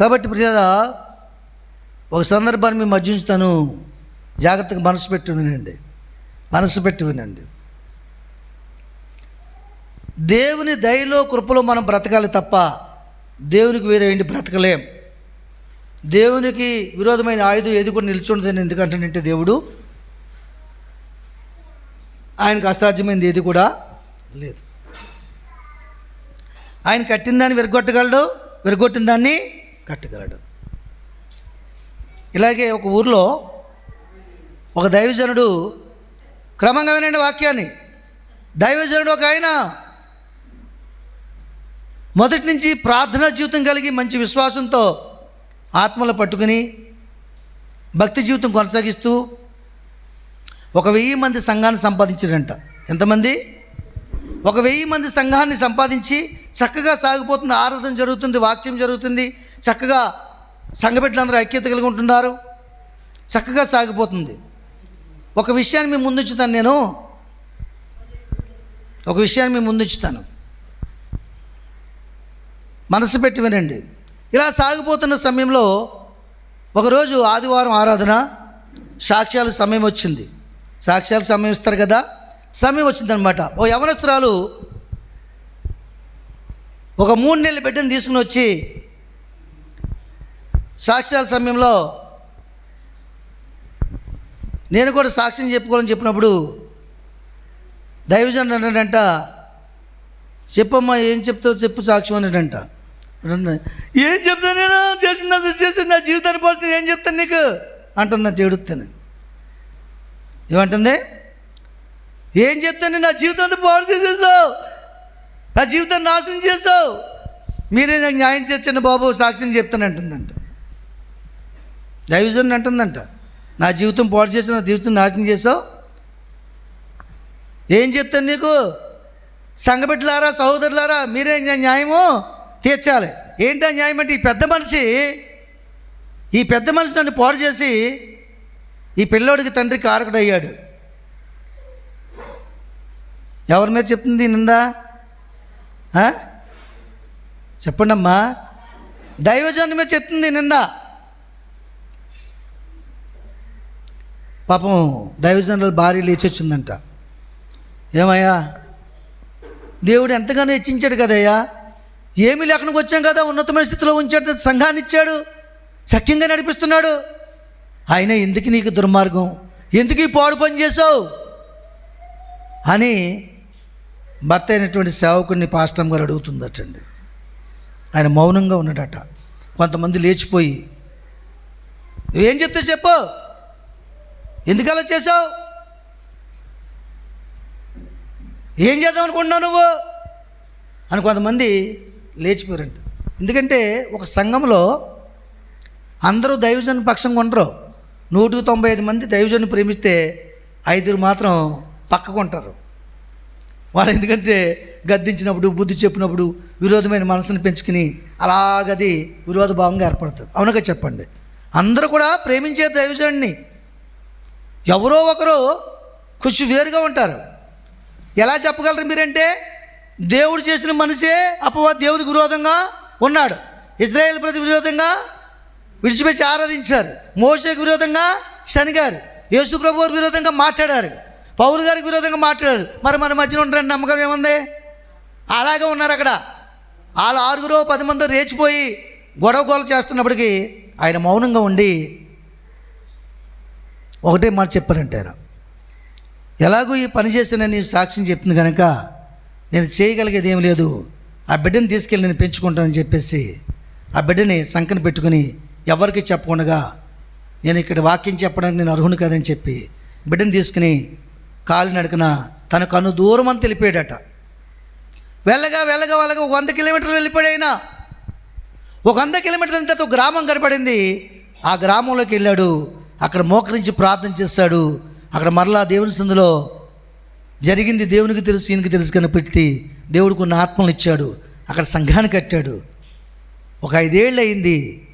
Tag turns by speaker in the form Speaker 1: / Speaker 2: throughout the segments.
Speaker 1: కాబట్టి ప్రియాల ఒక సందర్భాన్ని మీ మధ్య ఉంచుతాను జాగ్రత్తగా మనసు పెట్టి వినండి. మనసు పెట్టి వినండి. దేవుని దయలో కృపలో మనం బ్రతకాలి తప్ప దేవునికి వేరే ఏంటి బ్రతకలేం. దేవునికి విరోధమైన ఆయుధం ఏది కూడా నిల్చుండదని ఎందుకంటే దేవుడు ఆయనకు అసాధ్యమైనది ఏది కూడా లేదు. ఆయన కట్టిన దాన్ని విరగొట్టగలడు విరగొట్టిన దాన్ని కట్టగలడు ఇలాగే ఒక ఊర్లో ఒక దైవజనుడు క్రమంగా వినండి వాక్యాన్ని. దైవజనుడు ఒక ఆయన మొదటి నుంచి ప్రార్థనా జీవితం కలిగి మంచి విశ్వాసంతో ఆత్మలు పట్టుకుని భక్తి జీవితం కొనసాగిస్తూ ఒక వెయ్యి మంది సంఘాన్ని సంపాదించాడంట. ఎంతమంది? ఒక వెయ్యి మంది సంఘాన్ని సంపాదించి చక్కగా సాగిపోతుంది ఆరాధన జరుగుతుంది వాక్యం జరుగుతుంది చక్కగా సంఘబిడ్డలందరూ ఐక్యత కలిగి ఉంటున్నారు. చక్కగా సాగిపోతుంది. ఒక విషయాన్ని మీ ముందుంచుతాను నేను. ఒక విషయాన్ని మీ ముందుంచుతాను. మనసు పెట్టి వినండి. ఇలా సాగిపోతున్న సమయంలో ఒకరోజు ఆదివారం ఆరాధన సాక్ష్యాల సమయం వచ్చింది. సాక్ష్యాలు సమయం ఇస్తారు కదా? సమయం వచ్చిందనమాట ఓ యవనస్తురాలు ఒక మూడు నెలల బిడ్డను తీసుకుని వచ్చి సాక్ష్యాల సమయంలో నేను కూడా సాక్ష్యం చెప్పుకోవాలని చెప్పినప్పుడు దైవజన్ అన్నాడంట చెప్పమ్మా ఏం చెప్తావు చెప్పు సాక్ష్యం అన్నాడంట. ఏం చెప్తాను నేను? చేసింది చేసింది నా జీవితాన్ని పోతే ఏం చెప్తాను నీకు? అంటుంది దేవుడుతాను ఏమంటుంది? ఏం చెప్తాను నా జీవితాన్ని పాడు చేసేసావు నా జీవితాన్ని నాశనం చేసావు. మీరే నాకు న్యాయం చేర్చండి బాబు సాక్ష్యం చెప్తాను అంటుందంట. దైవజన్ అంటుందంట. నా జీవితం పాడు చేసి నా జీవితం నాశనం చేసావు. ఏం చెప్తాను నీకు? సంఘబిడ్డలారా సహోదరులారా మీరే న్యాయము తీర్చాలి. ఏంటా న్యాయం అంటే ఈ పెద్ద మనిషి ఈ పెద్ద మనిషి నన్ను పాడు చేసి ఈ పిల్లోడికి తండ్రి కారకుడు అయ్యాడు ఎవరి మీద చెప్తుంది నిందా? చెప్పండమ్మా. దైవజన్ మీద చెప్తుంది నిందా. పాపం దైవజనుల భార్య లేచి వచ్చిందంట ఏమయ్యా? దేవుడు ఎంతగానో హెచ్చించాడు కదయ్యా? ఏమీ లేకుండా వచ్చాం కదా ఉన్నతమైన స్థితిలో ఉంచాడు సంఘాన్ని ఇచ్చాడు సఖ్యంగా నడిపిస్తున్నాడు. ఆయన ఎందుకు నీకు దుర్మార్గం? ఎందుకు ఈ పాడు పని చేసావు అని భర్త అయినటువంటి సేవకుడిని పాస్టమ్ గారు అడుగుతుందటండి. ఆయన మౌనంగా ఉన్నాడట. కొంతమంది లేచిపోయి నువ్వేం చెప్తే చెప్పు? ఎందుకు అలా చేసావు ఏం చేద్దాం అనుకుంటున్నావు నువ్వు? అని కొంతమంది లేచిపోయారంట. ఎందుకంటే ఒక సంఘంలో అందరూ దైవజన్ పక్షంగా ఉండరు నూటికి తొంభై ఐదు మంది దైవజన్ని ప్రేమిస్తే ఐదుగురు మాత్రం పక్కకు ఉంటారు. వాళ్ళు ఎందుకంటే గద్దించినప్పుడు బుద్ధి చెప్పినప్పుడు విరోధమైన మనసుని పెంచుకుని అలాగది విరోధ భావంగా ఏర్పడుతుంది అవునగా చెప్పండి. అందరూ కూడా ప్రేమించే దైవజన్ని ఎవరో ఒకరు కొంచెం వేరుగా ఉంటారు. ఎలా చెప్పగలరు మీరంటే దేవుడు చేసిన మనిషే అపవాది దేవునికి విరోధంగా ఉన్నాడు. ఇజ్రాయేల్ ప్రతి విరోధంగా విడిచిపెట్టి ఆరాధించారు. మోసకి విరోధంగా శనిగారు. యేసు ప్రభు విరోధంగా మాట్లాడారు. పౌరు గారికి విరోధంగా మాట్లాడారు. మరి మన మధ్యన ఉంటారని నమ్మకం ఏముంది? అలాగే ఉన్నారు అక్కడ. వాళ్ళ ఆరుగురు పది మంది రేచిపోయి గొడవ గోల చేస్తున్నప్పటికీ ఆయన మౌనంగా ఉండి ఒకటే మాట చెప్పారంటే ఆయన ఎలాగో ఈ పని చేసిన నేను సాక్ష్యం చెప్తుంది కనుక నేను చేయగలిగేది ఏం లేదు. ఆ బిడ్డని తీసుకెళ్ళి నేను పెంచుకుంటానని చెప్పేసి ఆ బిడ్డని సంకన పెట్టుకుని ఎవరికి చెప్పకుండా నేను ఇక్కడ వాక్యం చెప్పడానికి నేను అర్హుని కదని చెప్పి బిడ్డని తీసుకుని కాలు నడకన తన కన్ను దూరం అని తెలిపాడట. వెళ్ళగా వెళ్ళగా వెళ్ళగా ఒక వంద కిలోమీటర్లు వెళ్ళిపోయాడు ఒక వంద కిలోమీటర్ల తర్వాత ఒక గ్రామం కనపడింది. ఆ గ్రామంలోకి వెళ్ళాడు. అక్కడ మోకరించి ప్రార్థన చేస్తాడు అక్కడ మరలా దేవుని సందులో జరిగింది దేవునికి తెలుసు ఈయనకి తెలుసు కనిపెట్టి దేవుడు కొన్ని ఆత్మలు ఇచ్చాడు. అక్కడ సంఘాన్ని కట్టాడు. ఒక ఐదేళ్ళు అయింది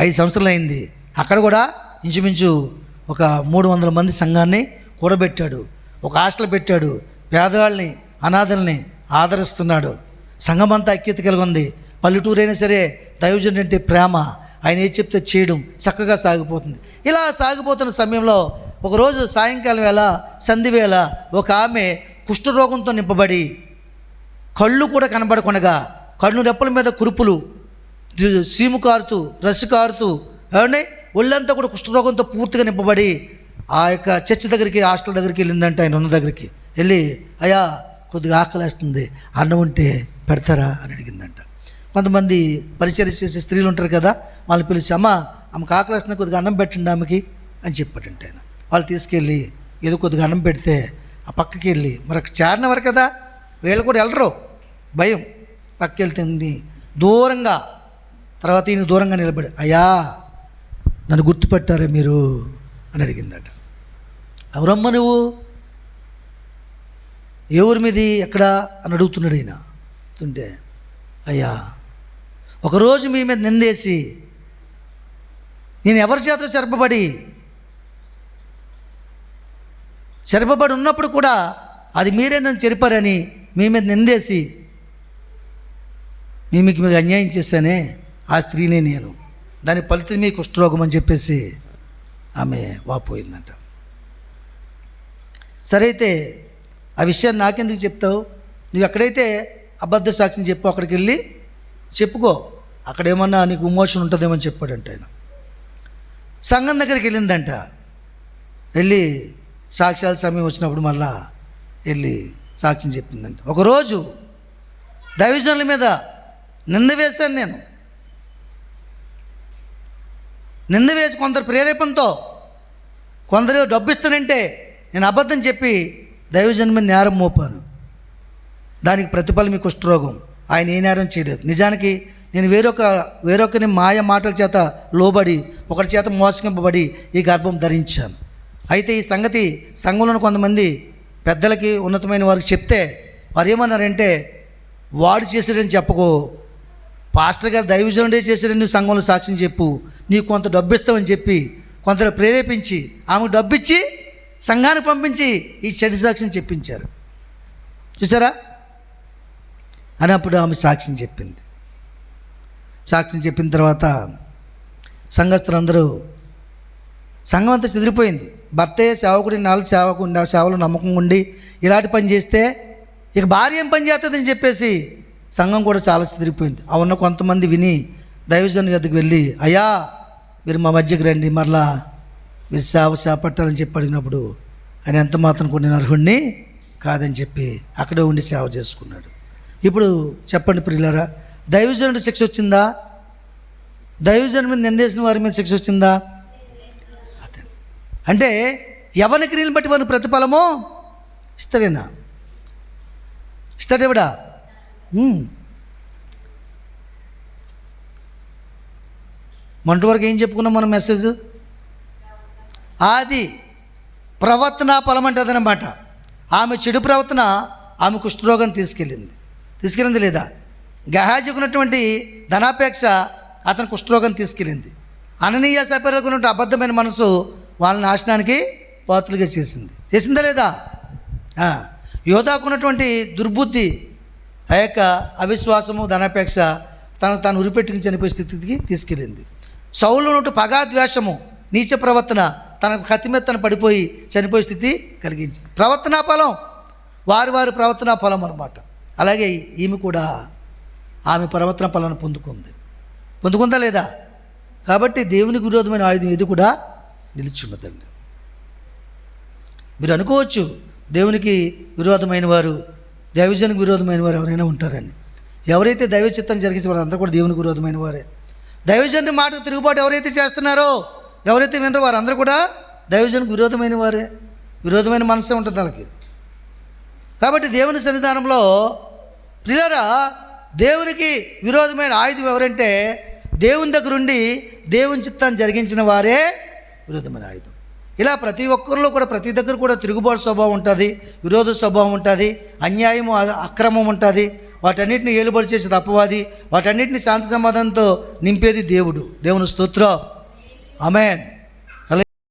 Speaker 1: ఐదు సంవత్సరాలు అయింది. అక్కడ కూడా ఇంచుమించు ఒక మూడు వందల మంది సంఘాన్ని కూడబెట్టాడు. ఒక హాస్టల్ పెట్టాడు. పేదవాళ్ళని అనాథల్ని ఆదరిస్తున్నాడు. సంఘమంతా ఐక్యత కలిగి ఉంది. పల్లెటూరైనా సరే దైవజనుడు అంటే ప్రేమ. ఆయన ఏది చెప్తే చేయడం చక్కగా సాగిపోతుంది. ఇలా సాగిపోతున్న సమయంలో ఒకరోజు సాయంకాలం వేళ సంధి వేళ ఒక ఆమె కుష్ఠరోగంతో నింపబడి కళ్ళు కూడా కనబడకుండగా కళ్ళు రెప్పల మీద కురుపులు సీము కారుతూ రసి కారుతూ ఏమండి? ఒళ్ళంతా కూడా కుష్ఠరోగంతో పూర్తిగా నింపబడి ఆ యొక్క చర్చ్ దగ్గరికి హాస్టల్ దగ్గరికి వెళ్ళిందంట ఆయన ఉన్న దగ్గరికి. వెళ్ళి అయ్యా కొద్దిగా ఆకలేస్తుంది. అన్నం ఉంటే పెడతారా? అని అడిగిందంట. కొంతమంది పరిచయం చేసే స్త్రీలు ఉంటారు కదా వాళ్ళని పిలిచి అమ్మ ఆమెకు ఆకలేస్తుంది కొద్దిగా అన్నం పెట్టండి ఆమెకి అని చెప్పాడంటే ఆయన. వాళ్ళు తీసుకెళ్ళి ఏదో కొద్దిగా అన్నం పెడితే ఆ పక్కకి వెళ్ళి మరొక చేరినవారు కదా వీళ్ళు కూడా వెళ్ళరు. భయం. పక్కకి వెళ్తుంది దూరంగా తర్వాత ఈయన దూరంగా నిలబడి అయ్యా నన్ను గుర్తుపెట్టారా మీరు? అని అడిగిందట. ఎవరమ్మ నువ్వు? ఏ ఊరి మీది? ఎక్కడ? అని అడుగుతున్నాడు ఆయన ఉంటే అయ్యా ఒకరోజు మీ మీద నిందేసి నేను ఎవరి చేత చెరపబడి చెరపబడి ఉన్నప్పుడు కూడా అది మీరే నన్ను చెరిపారని మీ మీద నిందేసి మీ మీకు మీకు అన్యాయం చేశానే ఆ స్త్రీనే నేను. దాని ఫలితం మీ కుష్ఠరోగం అని చెప్పేసి ఆమె వాపోయిందంట. సరే అయితే ఆ విషయాన్ని నాకెందుకు చెప్తావు? నువ్వు ఎక్కడైతే అబద్ధ సాక్ష్యం చెప్పు అక్కడికి వెళ్ళి చెప్పుకో. అక్కడేమన్నా నీకు విమోచన ఉంటుందేమో అని చెప్పాడంట ఆయన. సంఘం దగ్గరికి వెళ్ళిందంట. వెళ్ళి సాక్ష్యాల సమయం వచ్చినప్పుడు మళ్ళా వెళ్ళి సాక్ష్యం చెప్పిందంట. ఒకరోజు దైవజనుల మీద నింద వేశాను నేను. నింద వేసి కొందరు ప్రేరేపణతో కొందరు డబ్బు ఇస్తానంటే నేను అబద్ధం చెప్పి దైవజనం మీద నేరం మోపాను. దానికి ప్రతిఫలం మీ కుష్ఠరోగం. ఆయన ఏ నేరం చేయలేదు. నిజానికి నేను వేరొక వేరొకని మాయ మాటల చేత లోబడి ఒకరి చేత మోసగింపబడి ఈ గర్భం ధరించాను. అయితే ఈ సంగతి సంఘంలోని కొంతమంది పెద్దలకి ఉన్నతమైన వారికి చెప్తే వారు ఏమన్నారంటే వాడు చేశాడని చెప్పకో. పాస్టర్ గారు దైవజనుడే చేశాడని నువ్వు సంఘంలో సాక్ష్యం చెప్పు. నీకు కొంత డబ్బు ఇస్తామని చెప్పి కొందరు ప్రేరేపించి ఆమెకు డబ్బు ఇచ్చి సంఘానికి పంపించి ఈ చెడు సాక్ష్యం చెప్పించారు. చూసారా? అని అప్పుడు ఆమె సాక్ష్యం చెప్పింది. సాక్ష్యం చెప్పిన తర్వాత సంఘస్థులందరూ సంఘం అంతా చెదిరిపోయింది. భర్తే సేవకుడి నాలుగు సేవకు సేవలో నమ్మకం ఉండి ఇలాంటి పని చేస్తే ఇక భార్య ఏం పని చేస్తుందని చెప్పేసి సంఘం కూడా చాలా చెదిరిపోయింది. ఆ ఉన్న కొంతమంది విని దైవజన్ గదికి వెళ్ళి అయ్యా మీరు మా మధ్యకి రండి మరలా మీరు సేవ చేపట్టాలని చెప్పి అడిగినప్పుడు ఆయన ఎంత మాత్రం కూడా నేను అర్హుడిని కాదని చెప్పి అక్కడే ఉండి సేవ చేసుకున్నాడు. ఇప్పుడు చెప్పండి ప్రియులారా దైవజనుడి శిక్ష వచ్చిందా? దైవజనుడి మీద నిందేసిన వారి మీద శిక్ష వచ్చిందా? అదే అంటే ఎవరి క్రియలు బట్టి వారి ప్రతిఫలము? ఇస్తాడేనా? ఇస్తాడేవిడా మొన్నటి వరకు ఏం చెప్పుకున్నాం మనం మెసేజ్? ఆది ప్రవర్తన ఫలం అంటుంది అనమాట ఆమె చెడు ప్రవర్తన ఆమె కుష్ఠరోగం తీసుకెళ్ళింది. తీసుకెళ్ళింది లేదా? గహాజీకి ఉన్నటువంటి ధనాపేక్ష అతని కుష్ఠరోగం తీసుకెళ్ళింది. అననీయ సపరకు ఉన్నటువంటి అబద్ధమైన మనసు వాళ్ళ నాశనానికి పాత్రలుగా చేసింది. చేసిందా లేదా? యోధాకు ఉన్నటువంటి దుర్బుద్ధి ఆ యొక్క అవిశ్వాసము ధనాపేక్ష తనకు తాను ఉరిపెట్టుకుని చనిపోయే స్థితికి తీసుకెళ్ళింది. సౌలు నుండి పగాద్వేషము నీచ ప్రవర్తన తన కత్తి తను పడిపోయి చనిపోయే స్థితి కలిగించింది. ప్రవర్తనా ఫలం వారి వారి ప్రవర్తనా ఫలం అనమాట అలాగే ఈమె కూడా ఆమె పరవత్న ఫలాన్ని పొందుకుంది. పొందుకుందా లేదా? కాబట్టి దేవునికి విరోధమైన ఆయుధం ఇది కూడా నిలిచున్నదండి మీరు అనుకోవచ్చు దేవునికి విరోధమైన వారు దైవజనికి విరోధమైన వారు ఎవరైనా ఉంటారని ఎవరైతే దైవ చిత్తం జరిగించే వారు అందరూ కూడా దేవునికి విరోధమైన వారే. దైవజనుడి మాటకు తిరుగుబాటు ఎవరైతే చేస్తున్నారో ఎవరైతే వినరో వారు అందరూ కూడా దైవజనికి విరోధమైన వారే. విరోధమైన మనసే ఉంటుంది వాళ్ళకి. కాబట్టి దేవుని సన్నిధానంలో ప్రియులరా దేవునికి విరోధమైన ఆయుధం ఎవరంటే దేవుని దగ్గరుండి దేవుని చిత్తాన్ని జరిగించిన వారే విరోధమైన ఆయుధం. ఇలా ప్రతి ఒక్కరిలో కూడా ప్రతి దగ్గర కూడా తిరుగుబాటు స్వభావం ఉంటుంది విరోధ స్వభావం ఉంటుంది అన్యాయము అక్రమం ఉంటుంది. వాటన్నిటిని ఏలుబడి చేసేది అపవాది వాటన్నిటిని శాంతి సమాధానంతో నింపేది దేవుడు. దేవుని స్తోత్రం. ఆమెన్.